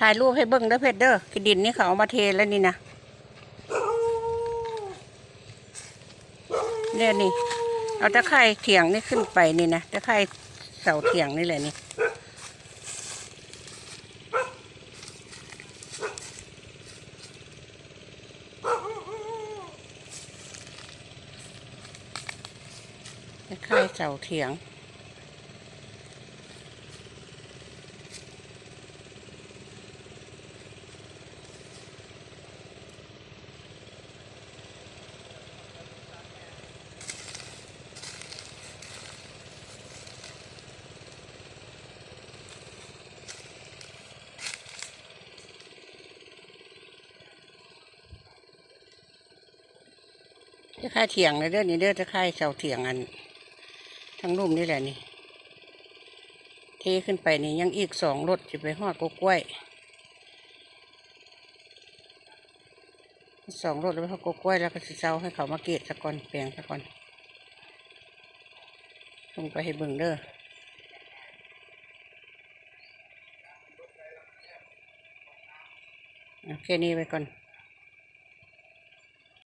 ถ่ายรูปให้เบิ้งเด้อเพชรเด้อคือดินนี่เขาเอามาเทแล้วนี่นะเนี่ยนี่ เอาตะไคร่เถียงนี่ขึ้นไปนี่นะตะไคร่เสาเถียงนี่แหละนี่ตะไคร่เสาเถียง จะค่ายเถียงเลยเด้อนี่เด้อจะค่ายเสาเถียงอัน ทั้งรุ่มนี่แหละนี่ เทขึ้นไปนี่ยังอีกสองรถจะไปหอดกกล้วยสองรถแล้วไปหอดกกล้วยแล้วก็สิเซาให้เขามาเกตสะก่อนแปลงสะก่อนลงไปให้เบิ่งเด้ออะแค่นี้ไปก่อน